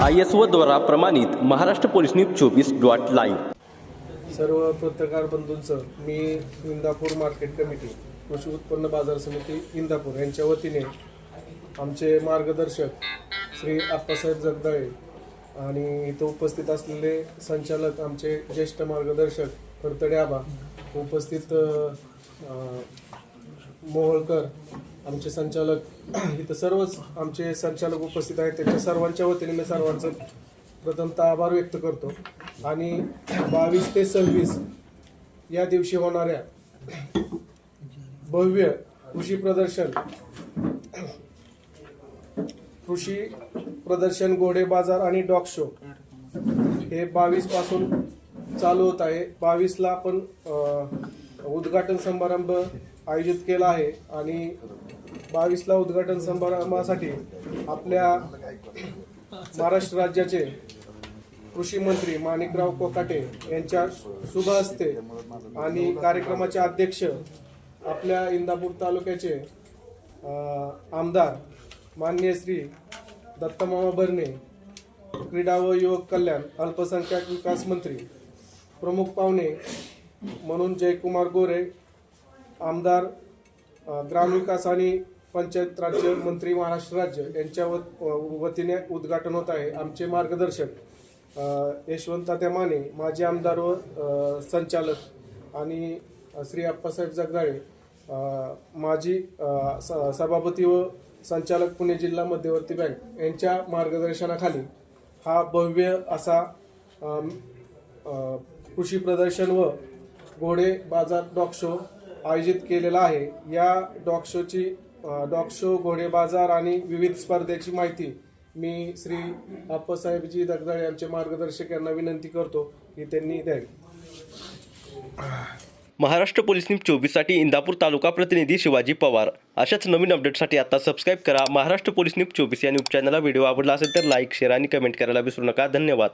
I S द्वारा प्रमाणित Maharashtra police news चोवीस डॉट लाईव्ह. सर्व पत्रकार बंधूंचं मी इंदापूर मार्केट कमिटी कृषी उत्पन्न बाजार समिती इंदापूर यांच्या वतीने आमचे मार्गदर्शक श्री आप्पासाहेब जगदाळे आणि इथं उपस्थित असलेले संचालक आमचे ज्येष्ठ मार्गदर्शक फडतडे आबा उपस्थित मोहळकर मोहोळकर आमचे संचालक इथं सर्वच आमचे संचालक उपस्थित आहेत. त्यांच्या सर्वांच्या वतीने मी सर्वांचं प्रथमतः आभार व्यक्त करतो. आणि बावीस ते सव्वीस या दिवशी होणाऱ्या भव्य कृषी प्रदर्शन कृषी प्रदर्शन घोडे बाजार आणि डॉग शो हे बावीसपासून चालू होत आहे. बावीसला आपण उद्घाटन समारंभ आयोजित केला आहे आणि बावीसला उद्घाटन समारंभासाठी आपल्या महाराष्ट्र राज्याचे कृषी मंत्री माणिकराव कोकाटे यांच्या शुभ हस्ते आणि कार्यक्रमाचे अध्यक्ष आपल्या इंदापूर तालुक्याचे आमदार मान्य श्री दत्तमामा भरणे क्रीडा व युवक कल्याण अल्पसंख्याक विकास मंत्री प्रमुख पाहुणे म्हणून जयकुमार गोरे आमदार ग्रामविकास आणि पंचायत राज्य मंत्री महाराष्ट्र राज्य यांच्या वतीने उद्घाटन होत आहे. आमचे मार्गदर्शक यशवंत माने माजी आमदार व संचालक आणि श्री अप्पासाहेब जगदाळे माजी स- सभापती व संचालक पुणे जिल्हा मध्यवर्ती बँक यांच्या मार्गदर्शनाखाली हा भव्य असा कृषी प्रदर्शन व घोडे बाजार डॉग शो आयोजित केलेला आहे. या डॉग शोची डॉग शो घोडे बाजार आणि विविध स्पर्धेची माहिती मी श्री आप्पासाहेबजी दगदाळे यांचे मार्गदर्शक यांना विनंती करतो की त्यांनी द्यावी. महाराष्ट्र पोलीस न्यूज चोवीससाठी इंदापूर तालुका प्रतिनिधी शिवाजी पवार. अशाच नवीन अपडेटसाठी आता सबस्क्राईब करा. महाराष्ट्र पोलीस न्यूज चोवीस या न्यूज चॅनलला व्हिडिओ आवडला असेल तर लाईक शेअर आणि कमेंट करायला विसरू नका. धन्यवाद.